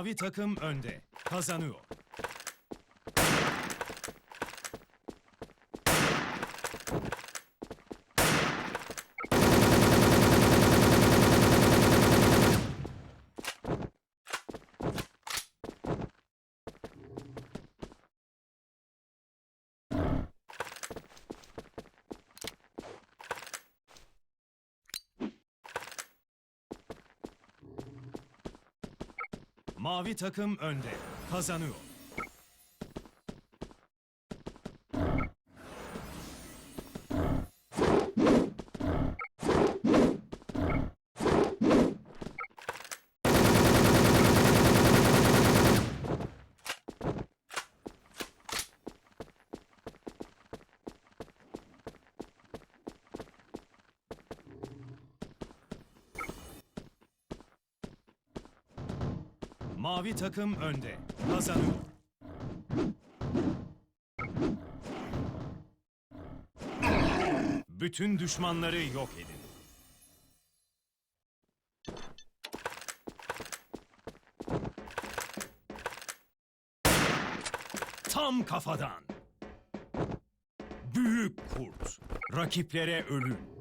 Mavi takım önde. Kazanıyor. Mavi takım önde. Kazanıyor. Mavi takım önde. Kazanıyor. Bütün düşmanları yok edin. Tam kafadan. Büyük kurt. Rakiplere ölüm.